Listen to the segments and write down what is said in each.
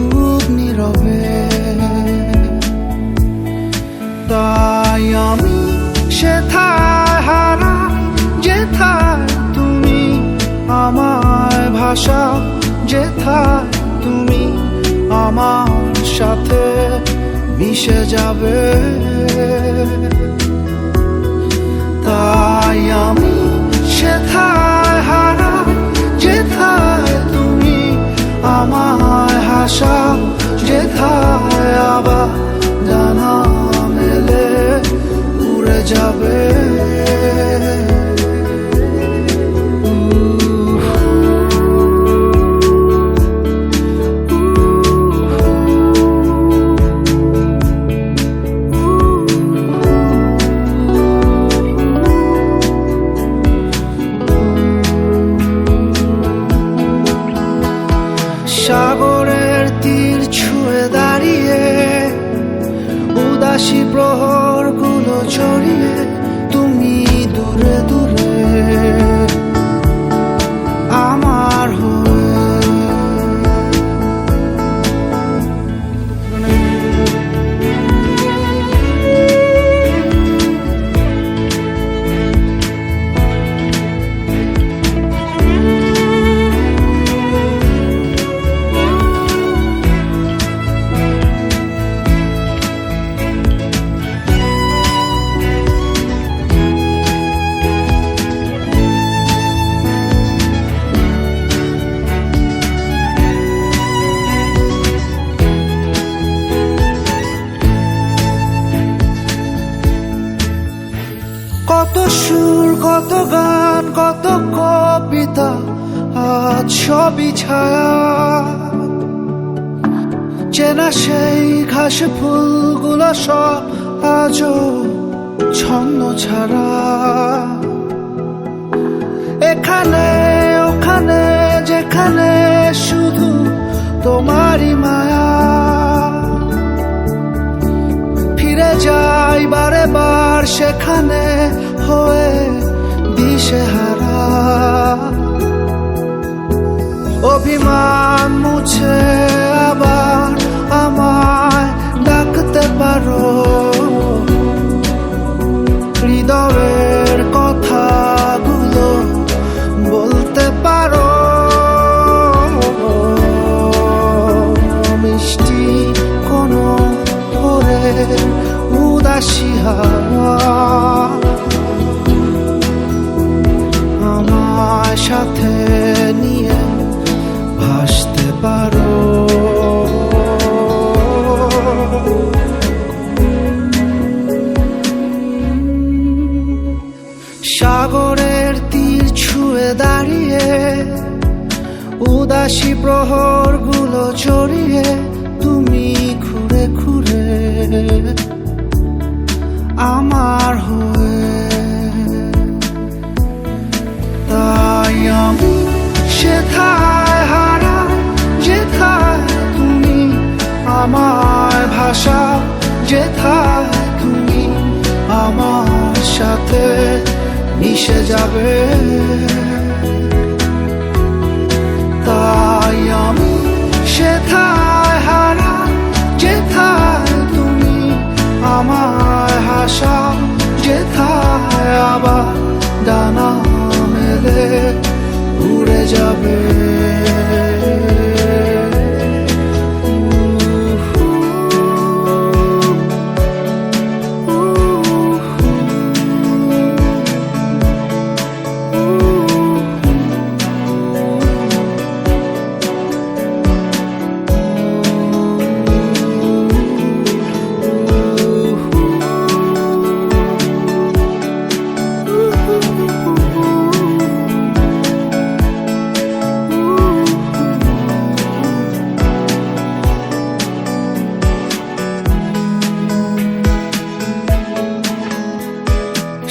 খুব নীরবে। তাই আমি সেথায় হারা যেথায় তুমি আমার ভাষা যেথায় তুমি আমার সাথে মিশে যাবে। তাই আমি সেথায় দাঁড়িয়ে উদাসী প্রহরগুলো ছড়িয়ে তুমি দূরে দূরে কত গান, কত কবিতা, আজ সবই ছায়া। চেনা সেই ঘাস ফুলগুলো সব আজও ছন্দ ছাড়া। এখানে, ওখানে, যেখানে শুধু তোমারই মায়া। ফিরে যাই বারে বার সেখানে হয়ে দিশে হারা অভিমান মুছে আবার আমায় ডাকতে পারো। হৃদয়ের কথাগুলো বলতে পারো। মিষ্টি কোনো ভোরের উদাসী হাওয়া। সাথে নিয়ে ভাসতে পারো। সাগরের তীর ছুঁয়ে দাঁড়িয়ে, উদাসী প্রহরগুলো জড়িয়ে তুমি ঘুরে ঘুরে। আমার আমায় ভাষা যেথায় তুমি আমার সাথে মিশে যাবে। তাই আমি সেথায় হারা, যেথায় তুমি আমায় হাসা যেথায় আবার ডানা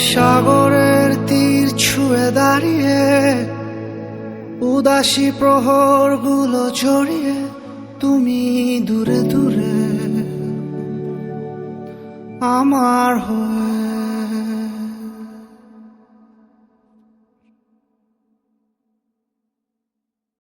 সাগরের তীর ছুঁয়ে দাঁড়িয়ে উদাসী প্রহরগুলো জড়িয়ে তুমি দূরে দূরে আমার হয়ে